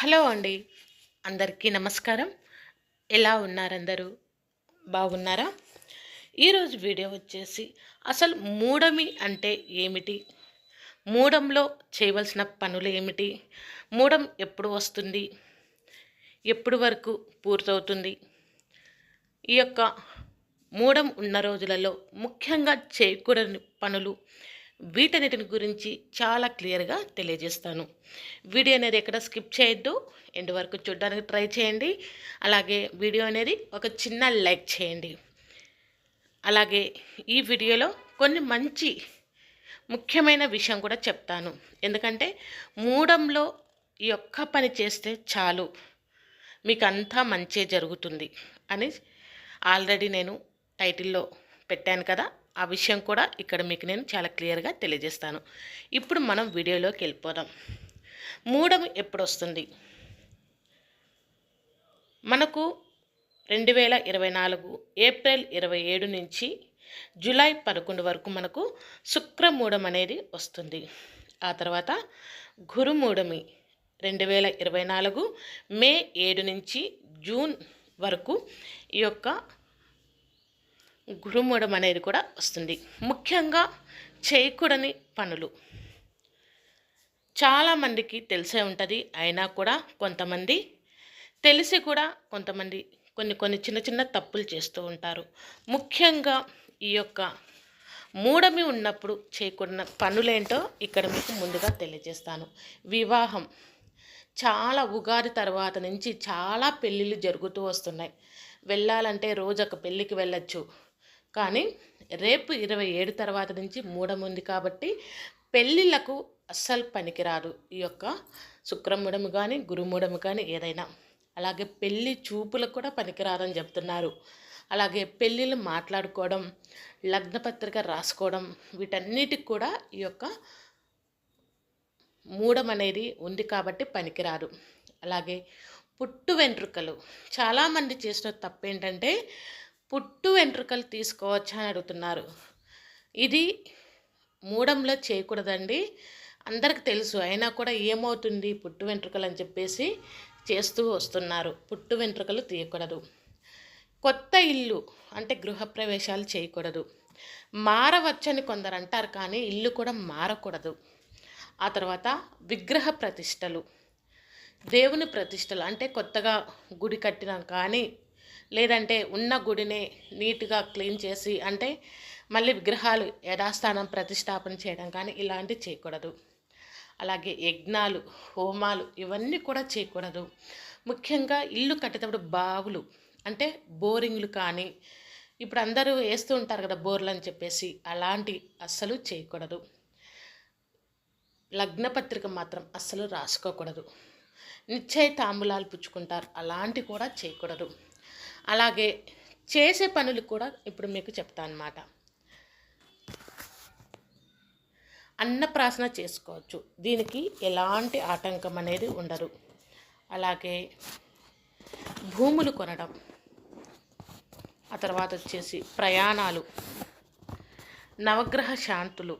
Hello అండి. అందరికీ నమస్కారం. ఎలా ఉన్నారందరూ? బాగున్నారా? ఈరోజు వీడియో వచ్చేసి అసలు మూడమి అంటే ఏమిటి? మూడంలో చేయవలసిన పనులు ఏమిటి? మూడం ఎప్పుడు వస్తుంది? ఎప్పుడు వరకు పూర్తవుతుంది? ఈ యొక్క మూడం ఉన్న రోజులలో ముఖ్యంగా చేయకూడని పనులు వీటన్నిటిని గురించి చాలా క్లియర్గా తెలియజేస్తాను. వీడియో అనేది ఎక్కడ స్కిప్ చేయొద్దు. ఎండ్ వరకు చూడడానికి ట్రై చేయండి. అలాగే వీడియో అనేది ఒక చిన్న లైక్ చేయండి. అలాగే ఈ వీడియోలో కొన్ని మంచి ముఖ్యమైన విషయం కూడా చెప్తాను. ఎందుకంటే మూడంలో ఈ ఒక్క పని చేస్తే చాలు. మీకు అంతా మంచే జరుగుతుంది. అని ఆల్రెడీ నేను టైటిల్లో పెట్టాను కదా. ఆ విషయం కూడా ఇక్కడ మీకు నేను చాలా క్లియర్గా తెలియజేస్తాను. ఇప్పుడు మనం వీడియోలోకి వెళ్ళిపోదాం. మూడం ఎప్పుడు వస్తుంది మనకు రెండు వేల ఇరవై నాలుగు ఏప్రిల్ ఇరవై ఏడు నుంచి జూలై పదకొండు వరకు మనకు శుక్రమూఢం అనేది వస్తుంది. ఆ తర్వాత గురుమూఢమి రెండు వేల ఇరవై నాలుగు మే ఏడు నుంచి జూన్ వరకు ఈ యొక్క గురుమూడం అనేది కూడా వస్తుంది. ముఖ్యంగా చేయకూడని పనులు. చాలామందికి తెలిసే ఉంటుంది అయినా కూడా కొంతమంది తెలిసి కూడా కొంతమంది కొన్ని కొన్ని చిన్న చిన్న తప్పులు చేస్తూ ఉంటారు. ముఖ్యంగా ఈ యొక్క మూడమి ఉన్నప్పుడు చేయకూడని పనులేంటో ఇక్కడ మీకు ముందుగా తెలియజేస్తాను. వివాహం. చాలా ఉగాది తర్వాత నుంచి చాలా పెళ్ళిళ్ళు జరుగుతూ వస్తున్నాయి. వెళ్ళాలంటే రోజు ఒక పెళ్ళికి వెళ్ళచ్చు. కానీ రేపు ఇరవై ఏడు తర్వాత నుంచి మూడం ఉంది కాబట్టి పెళ్ళిళ్ళకు అస్సలు పనికిరాదు ఈ యొక్క శుక్రముడము కానీ గురుముడము కానీ ఏదైనా. అలాగే పెళ్ళి చూపులకు కూడా పనికిరాదని చెప్తున్నారు. అలాగే పెళ్ళిళ్ళు మాట్లాడుకోవడం లగ్నపత్రిక రాసుకోవడం వీటన్నిటికి కూడా ఈ యొక్క మూడం అనేది ఉంది కాబట్టి పనికిరాదు. అలాగే పుట్టు వెంట్రుకలు. చాలామంది చేసిన తప్పు ఏంటంటే పుట్టు వెంట్రుకలు తీసుకోవచ్చా అని అడుగుతున్నారు. ఇది మూడంలో చేయకూడదండి. అందరికి తెలుసు అయినా కూడా ఏమవుతుంది పుట్టు వెంట్రుకలు అని చెప్పేసి చేస్తూ వస్తున్నారు. పుట్టు వెంట్రుకలు తీయకూడదు. కొత్త ఇల్లు అంటే గృహప్రవేశాలు చేయకూడదు. మారవచ్చని కొందరు అంటారు కానీ ఇల్లు కూడా మారకూడదు. ఆ తర్వాత విగ్రహ ప్రతిష్టలు. దేవుని ప్రతిష్టలు అంటే కొత్తగా గుడి కట్టినా కానీ లేదంటే ఉన్న గుడినే నీట్గా క్లీన్ చేసి అంటే మళ్ళీ విగ్రహాలు యథాస్థానం ప్రతిష్టాపన చేయడం కానీ ఇలాంటివి చేయకూడదు. అలాగే యజ్ఞాలు హోమాలు ఇవన్నీ కూడా చేయకూడదు. ముఖ్యంగా ఇల్లు కట్టేటప్పుడు బావులు అంటే బోరింగ్లు కానీ ఇప్పుడు అందరూ వేస్తూ ఉంటారు కదా బోర్లు అని చెప్పేసి అలాంటి అస్సలు చేయకూడదు. లగ్నపత్రిక మాత్రం అస్సలు రాసుకోకూడదు. నిశ్చయ తాంబూలాలు పుచ్చుకుంటారు. అలాంటి కూడా చేయకూడదు. అలాగే చేసే పనులు కూడా ఇప్పుడు మీకు చెప్తాను అనమాట అన్నప్రాసన చేసుకోవచ్చు. దీనికి ఎలాంటి ఆటంకం అనేది ఉండదు. అలాగే భూములు కొనడం ఆ తర్వాత వచ్చేసి ప్రయాణాలు నవగ్రహ శాంతులు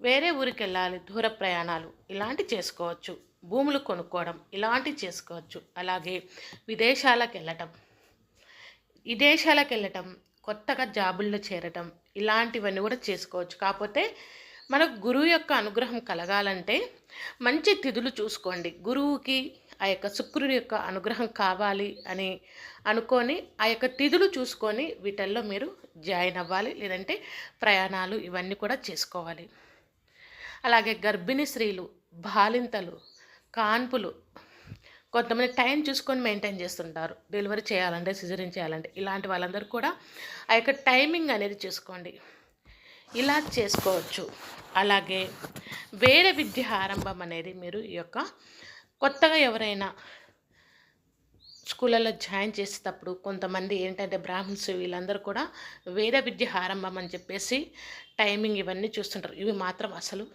వేరే ఊరికి వెళ్ళాలి దూర ప్రయాణాలు ఇలాంటి చేసుకోవచ్చు. భూములు కొనుక్కోవడం ఇలాంటివి చేసుకోవచ్చు. అలాగే విదేశాలకు వెళ్ళటం. విదేశాలకు వెళ్ళటం కొత్తగా జాబుల్లో చేరటం ఇలాంటివన్నీ కూడా చేసుకోవచ్చు. కాకపోతే మనకు గురువు యొక్క అనుగ్రహం కలగాలంటే మంచి తిథులు చూసుకోండి. గురువుకి ఆ యొక్క శుక్రుడి యొక్క అనుగ్రహం కావాలి అని అనుకొని ఆ యొక్క తిథులు చూసుకొని వీటల్లో మీరు జాయిన్ అవ్వాలి. లేదంటే ప్రయాణాలు ఇవన్నీ కూడా చేసుకోవాలి. అలాగే గర్భిణీ స్త్రీలు బాలింతలు కాన్పులు కొంతమంది టైం చూసుకొని మెయింటైన్ చేస్తుంటారు. డెలివరీ చేయాలంటే సిజరింగ్ చేయాలంటే ఇలాంటి వాళ్ళందరూ కూడా ఆ యొక్క టైమింగ్ అనేది చూసుకోండి. ఇలా చేసుకోవచ్చు. అలాగే వేరే విద్య ఆరంభం అనేది మీరు ఈ యొక్క కొత్తగా ఎవరైనా స్కూళ్ళలో జాయిన్ చేసేటప్పుడు కొంతమంది ఏంటంటే బ్రాహ్మిన్స్ వీళ్ళందరూ కూడా వేద విద్య ఆరంభం అని చెప్పేసి టైమింగ్ ఇవన్నీ చూస్తుంటారు. ఇవి మాత్రం అసలు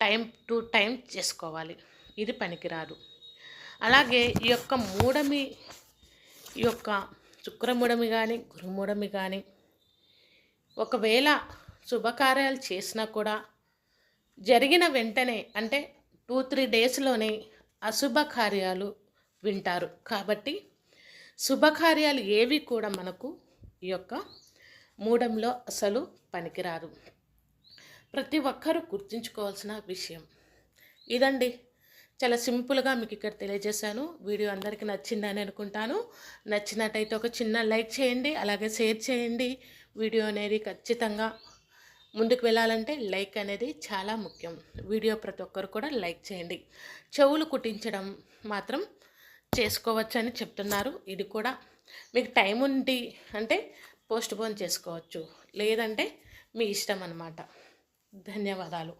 టైం టు టైం చేసుకోవాలి. ఇది పనికిరాదు. అలాగే ఈ యొక్క మూడమి ఈ యొక్క శుక్రమూడమి కానీ గురుమూడమి కానీ ఒకవేళ శుభకార్యాలు చేసినా కూడా జరిగిన వెంటనే అంటే టూ త్రీ డేస్లోనే అశుభ కార్యాలు వింటారు. కాబట్టి శుభకార్యాలు ఏవి కూడా మనకు ఈ యొక్క మూడంలో అసలు పనికిరారు ప్రతి ఒక్కరూ గుర్తుంచుకోవాల్సిన విషయం. ఇదండి. చాలా సింపుల్గా మీకు ఇక్కడ తెలియజేశాను. వీడియో అందరికీ నచ్చిందని అనుకుంటాను. నచ్చినట్టయితే ఒక చిన్న లైక్ చేయండి అలాగే షేర్ చేయండి. వీడియో అనేది ఖచ్చితంగా ముందుకు వెళ్ళాలంటే లైక్ అనేది చాలా ముఖ్యం. వీడియో ప్రతి ఒక్కరు కూడా లైక్ చేయండి. చెవులు కుట్టించడం మాత్రం చేసుకోవచ్చు అని చెప్తున్నారు. ఇది కూడా మీకు టైం ఉంది అంటే పోస్ట్ పోన్ చేసుకోవచ్చు. లేదంటే మీ ఇష్టం అన్నమాట. ధన్యవాదాలు.